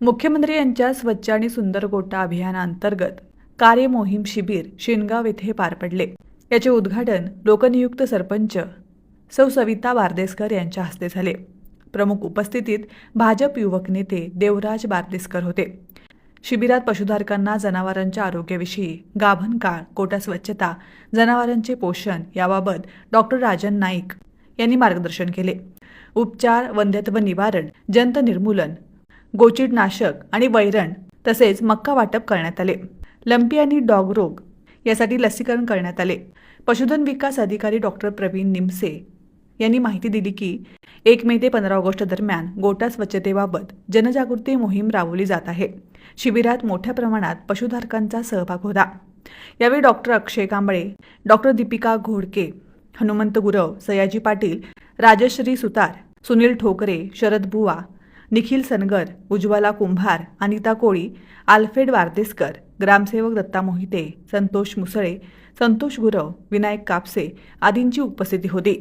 मुख्यमंत्री यांच्या स्वच्छ आणि सुंदर गोटा अभियानांतर्गत कार्यमोहीम शिबिर शिनगाव येथे पार पडले. याचे उद्घाटन लोकनियुक्त सरपंच सौ सविता बारदेसकर यांच्या हस्ते झाले. प्रमुख उपस्थितीत भाजप युवक नेते देवराज बारदेसकर होते. शिबिरात पशुधारकांना जनावरांच्या आरोग्याविषयी गाभण काळ कोटा स्वच्छता जनावरांचे पोषण याबाबत डॉक्टर राजन नाईक यांनी मार्गदर्शन केले. उपचार वंध्यत्व निवारण जंत निर्मूलन गोचिडनाशक आणि वैरण तसेच मक्का वाटप करण्यात आले. लंपी आणि डॉग रोग यासाठी लसीकरण करण्यात आले. पशुधन विकास अधिकारी डॉक्टर प्रवीण निमसे यांनी माहिती दिली की एक मे ते पंधरा ऑगस्ट दरम्यान गोटा स्वच्छतेबाबत जनजागृती मोहीम राबवली जात आहे. शिबिरात मोठ्या प्रमाणात पशुधारकांचा सहभाग होता. यावेळी डॉक्टर अक्षय कांबळे डॉक्टर दीपिका घोडके हनुमंत गुरव सयाजी पाटील राजश्री सुतार सुनील ठोकरे शरद बुवा निखिल सनगर उज्ज्वला कुंभार अनिता कोळी आल्फेड वारदेसकर ग्रामसेवक दत्ता मोहिते संतोष मुसळे संतोष गुरव विनायक कापसे आदींची उपस्थिती होती.